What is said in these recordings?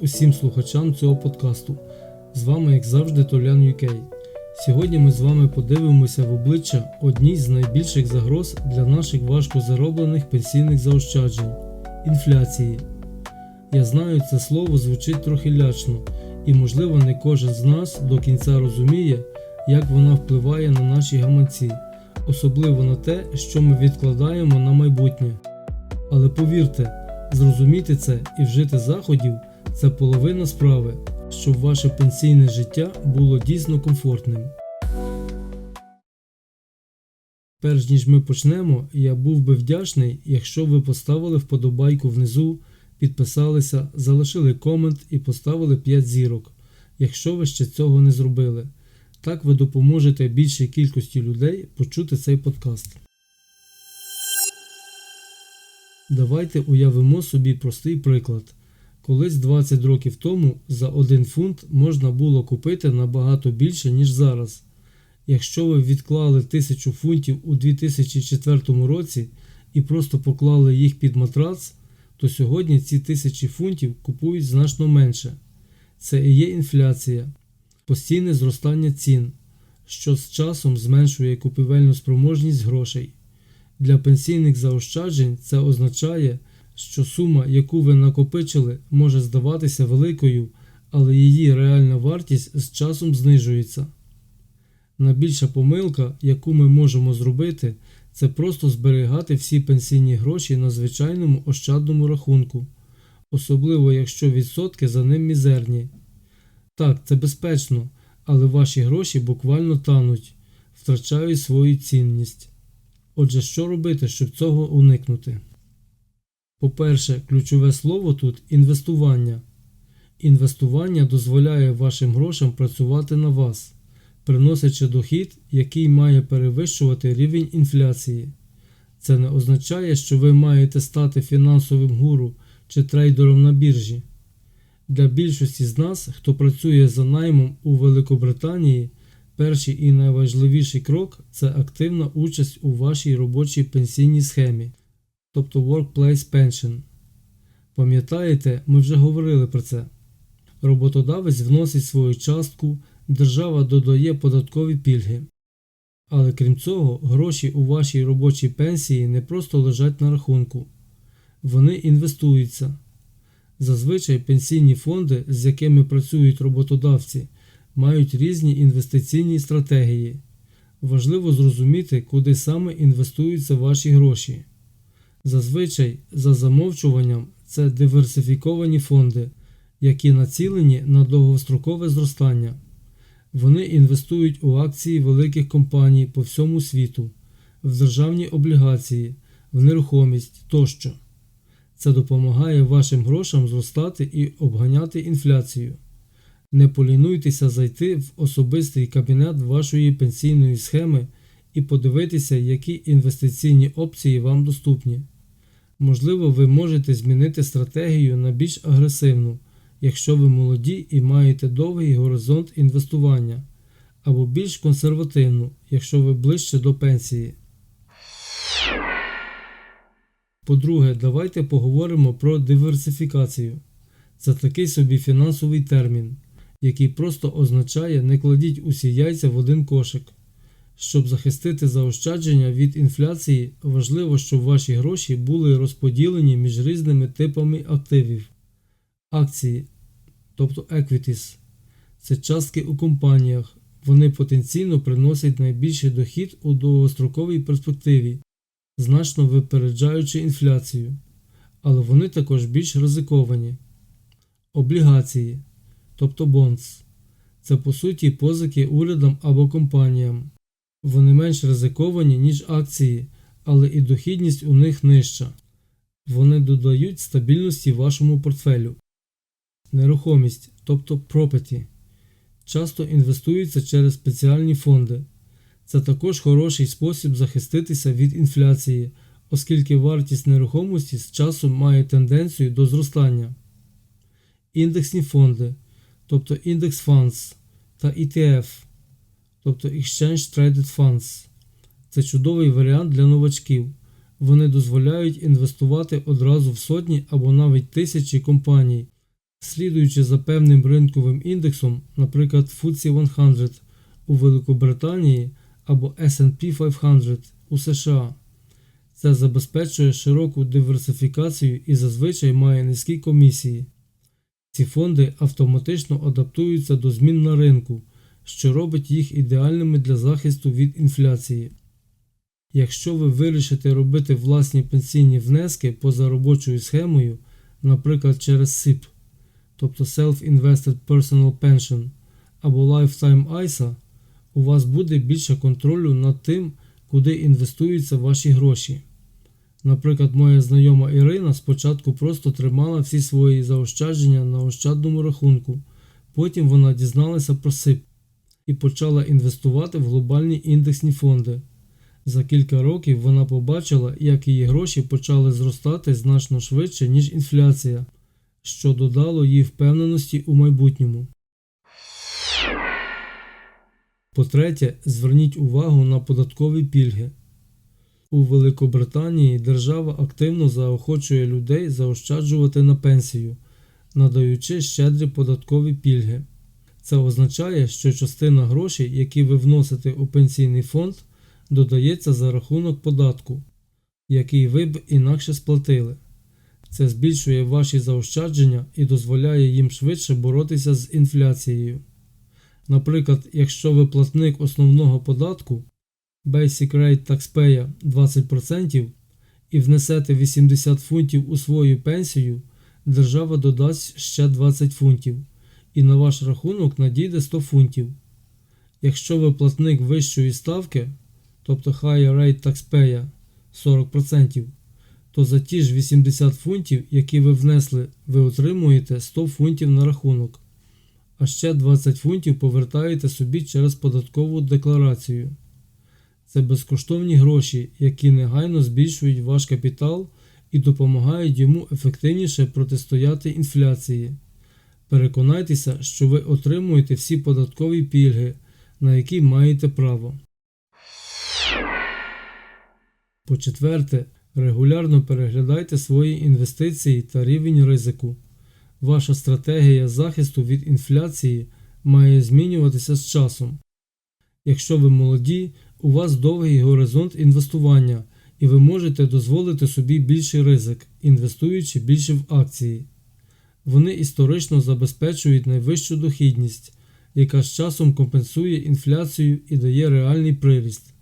усім слухачам цього подкасту. З вами, як завжди, Толян UK. Сьогодні ми з вами подивимося в обличчя одній з найбільших загроз для наших важко зароблених пенсійних заощаджень інфляції. Я знаю, це слово звучить трохи лячно, і, можливо, не кожен з нас до кінця розуміє, як вона впливає на наші гаманці, особливо на те, що ми відкладаємо на майбутнє. Але повірте, зрозуміти це і вжити заходів це половина справи, щоб ваше пенсійне життя було дійсно комфортним. Перш ніж ми почнемо, я був би вдячний, якщо ви поставили вподобайку внизу, підписалися, залишили комент і поставили 5 зірок, якщо ви ще цього не зробили. Так ви допоможете більшій кількості людей почути цей подкаст. Давайте уявимо собі простий приклад. Колись 20 років тому за 1 фунт можна було купити набагато більше, ніж зараз. Якщо ви відклали 1000 фунтів у 2004 році і просто поклали їх під матрац, то сьогодні ці тисячі фунтів купують значно менше. Це і є інфляція, постійне зростання цін, що з часом зменшує купівельну спроможність грошей. Для пенсійних заощаджень це означає, що сума, яку ви накопичили, може здаватися великою, але її реальна вартість з часом знижується. Найбільша помилка, яку ми можемо зробити, це просто зберігати всі пенсійні гроші на звичайному ощадному рахунку, особливо якщо відсотки за ним мізерні. Так, це безпечно, але ваші гроші буквально тануть, втрачають свою цінність. Отже, що робити, щоб цього уникнути? По-перше, ключове слово тут інвестування. Інвестування дозволяє вашим грошам працювати на вас, приносячи дохід, який має перевищувати рівень інфляції. Це не означає, що ви маєте стати фінансовим гуру чи трейдером на біржі. Для більшості з нас, хто працює за наймом у Великобританії, перший і найважливіший крок це активна участь у вашій робочій пенсійній схемі, тобто Workplace Pension. Пам'ятаєте, ми вже говорили про це. Роботодавець вносить свою частку, держава додає податкові пільги. Але крім цього, гроші у вашій робочій пенсії не просто лежать на рахунку, вони інвестуються. Зазвичай пенсійні фонди, з якими працюють роботодавці, мають різні інвестиційні стратегії. Важливо зрозуміти, куди саме інвестуються ваші гроші. Зазвичай, за замовчуванням, це диверсифіковані фонди, які націлені на довгострокове зростання. Вони інвестують у акції великих компаній по всьому світу, в державні облігації, в нерухомість тощо. Це допомагає вашим грошам зростати і обганяти інфляцію. Не полінуйтеся зайти в особистий кабінет вашої пенсійної схеми і подивитися, які інвестиційні опції вам доступні. Можливо, ви можете змінити стратегію на більш агресивну, якщо ви молоді і маєте довгий горизонт інвестування, або більш консервативну, якщо ви ближче до пенсії. По-друге, давайте поговоримо про диверсифікацію. Це такий собі фінансовий термін, який просто означає не кладіть усі яйця в один кошик. Щоб захистити заощадження від інфляції, важливо, щоб ваші гроші були розподілені між різними типами активів. Акції, тобто equities – це частки у компаніях. Вони потенційно приносять найбільший дохід у довгостроковій перспективі, значно випереджаючи інфляцію, але вони також більш ризиковані. Облігації, тобто bonds – це по суті позики урядам або компаніям. Вони менш ризиковані, ніж акції, але і дохідність у них нижча. Вони додають стабільності вашому портфелю. Нерухомість, тобто property, часто інвестуються через спеціальні фонди. Це також хороший спосіб захиститися від інфляції, оскільки вартість нерухомості з часом має тенденцію до зростання. Індексні фонди, тобто Index Funds та ETF тобто Exchange Traded Funds. Це чудовий варіант для новачків. Вони дозволяють інвестувати одразу в сотні або навіть тисячі компаній, Слідуючи за певним ринковим індексом, наприклад FTSE 100 у Великобританії або S&P 500 у США. Це забезпечує широку диверсифікацію і зазвичай має низькі комісії. Ці фонди автоматично адаптуються до змін на ринку, що робить їх ідеальними для захисту від інфляції. Якщо ви вирішите робити власні пенсійні внески поза робочою схемою, наприклад через SIP, тобто Self-Invested Personal Pension або Lifetime ISA, у вас буде більше контролю над тим, куди інвестуються ваші гроші. Наприклад, моя знайома Ірина спочатку просто тримала всі свої заощадження на ощадному рахунку, потім вона дізналася про СИП і почала інвестувати в глобальні індексні фонди. За кілька років вона побачила, як її гроші почали зростати значно швидше, ніж інфляція, що додало їй впевненості у майбутньому. По-третє, зверніть увагу на податкові пільги. У Великобританії держава активно заохочує людей заощаджувати на пенсію, надаючи щедрі податкові пільги. Це означає, що частина грошей, які ви вносите у пенсійний фонд, додається за рахунок податку, який ви б інакше сплатили. Це збільшує ваші заощадження і дозволяє їм швидше боротися з інфляцією. Наприклад, якщо ви платник основного податку Basic Rate Taxpayer 20% і внесете 80 фунтів у свою пенсію, держава додасть ще 20 фунтів, і на ваш рахунок надійде 100 фунтів. Якщо ви платник вищої ставки, тобто Higher Rate Taxpayer 40%, то за ті ж 80 фунтів, які ви внесли, ви отримуєте 100 фунтів на рахунок, а ще 20 фунтів повертаєте собі через податкову декларацію. Це безкоштовні гроші, які негайно збільшують ваш капітал і допомагають йому ефективніше протистояти інфляції. Переконайтеся, що ви отримуєте всі податкові пільги, на які маєте право. По-четверте, регулярно переглядайте свої інвестиції та рівень ризику. Ваша стратегія захисту від інфляції має змінюватися з часом. Якщо ви молоді, у вас довгий горизонт інвестування, і ви можете дозволити собі більший ризик, інвестуючи більше в акції. Вони історично забезпечують найвищу дохідність, яка з часом компенсує інфляцію і дає реальний приріст.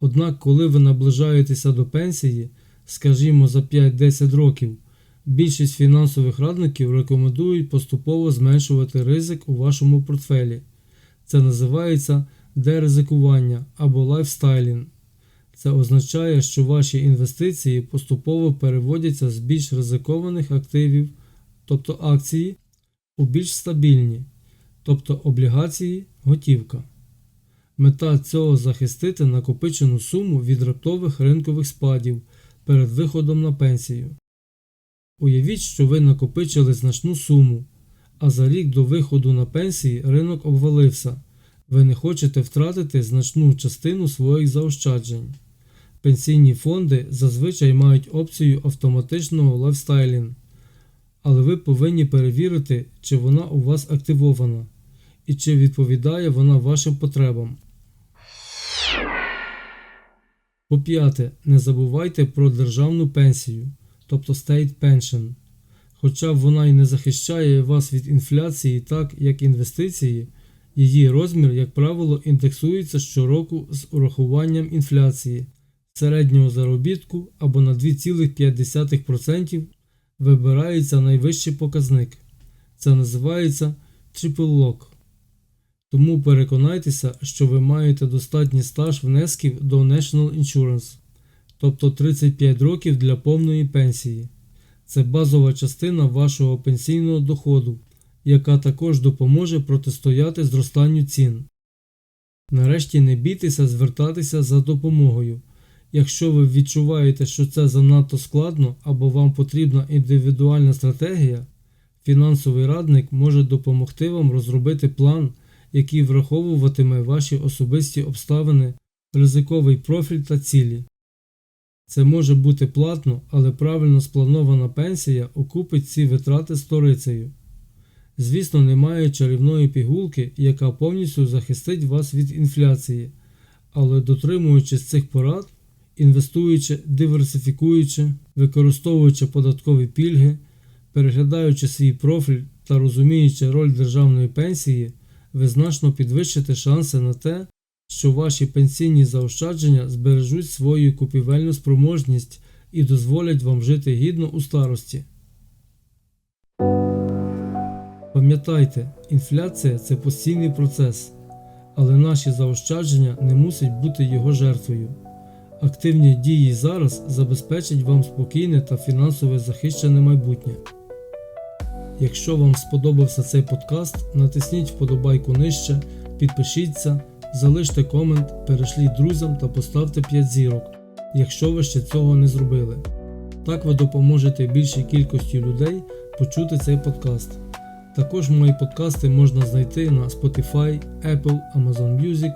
Однак, коли ви наближаєтеся до пенсії, скажімо за 5-10 років, більшість фінансових радників рекомендують поступово зменшувати ризик у вашому портфелі. Це називається деризикування або лайфстайлінг. Це означає, що ваші інвестиції поступово переводяться з більш ризикованих активів, тобто акції, у більш стабільні, тобто облігації, готівка. Мета цього захистити накопичену суму від раптових ринкових спадів перед виходом на пенсію. Уявіть, що ви накопичили значну суму, а за рік до виходу на пенсії ринок обвалився. Ви не хочете втратити значну частину своїх заощаджень. Пенсійні фонди зазвичай мають опцію автоматичного лайфстайлінг, але ви повинні перевірити, чи вона у вас активована і чи відповідає вона вашим потребам. По п'яте, не забувайте про державну пенсію, тобто State Pension. Хоча вона й не захищає вас від інфляції так, як інвестиції. Її розмір, як правило, індексується щороку з урахуванням інфляції, середнього заробітку або на 2,5% вибирається найвищий показник. Це називається Lock. Тому переконайтеся, що ви маєте достатній стаж внесків до National Insurance, тобто 35 років для повної пенсії. Це базова частина вашого пенсійного доходу яка також допоможе протистояти зростанню цін. Нарешті не бійтеся звертатися за допомогою. Якщо ви відчуваєте, що це занадто складно або вам потрібна індивідуальна стратегія, фінансовий радник може допомогти вам розробити план, який враховуватиме ваші особисті обставини, ризиковий профіль та цілі. Це може бути платно, але правильно спланована пенсія окупить ці витрати сторицею. Звісно, немає чарівної пігулки, яка повністю захистить вас від інфляції, але дотримуючись цих порад, інвестуючи, диверсифікуючи, використовуючи податкові пільги, переглядаючи свій профіль та розуміючи роль державної пенсії, ви значно підвищите шанси на те, що ваші пенсійні заощадження збережуть свою купівельну спроможність і дозволять вам жити гідно у старості. Пам'ятайте, інфляція це постійний процес, але наші заощадження не мусять бути його жертвою. Активні дії зараз забезпечать вам спокійне та фінансово захищене майбутнє. Якщо вам сподобався цей подкаст, натисніть вподобайку нижче, підпишіться, залиште комент, перешліть друзям та поставте 5 зірок, якщо ви ще цього не зробили. Так ви допоможете більшій кількості людей почути цей подкаст. Також мої подкасти можна знайти на Spotify, Apple, Amazon Music,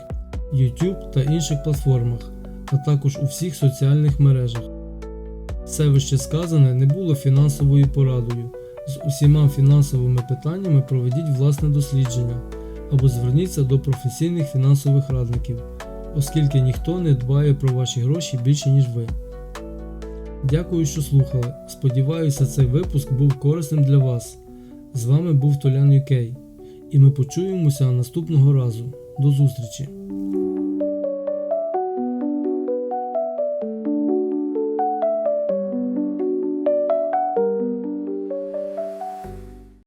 YouTube та інших платформах, а також у всіх соціальних мережах. Все вище сказане не було фінансовою порадою. З усіма фінансовими питаннями проведіть власне дослідження або зверніться до професійних фінансових радників, оскільки ніхто не дбає про ваші гроші більше, ніж ви. Дякую, що слухали. Сподіваюся, цей випуск був корисним для вас. З вами був Толян Юкей, і ми почуємося наступного разу. До зустрічі!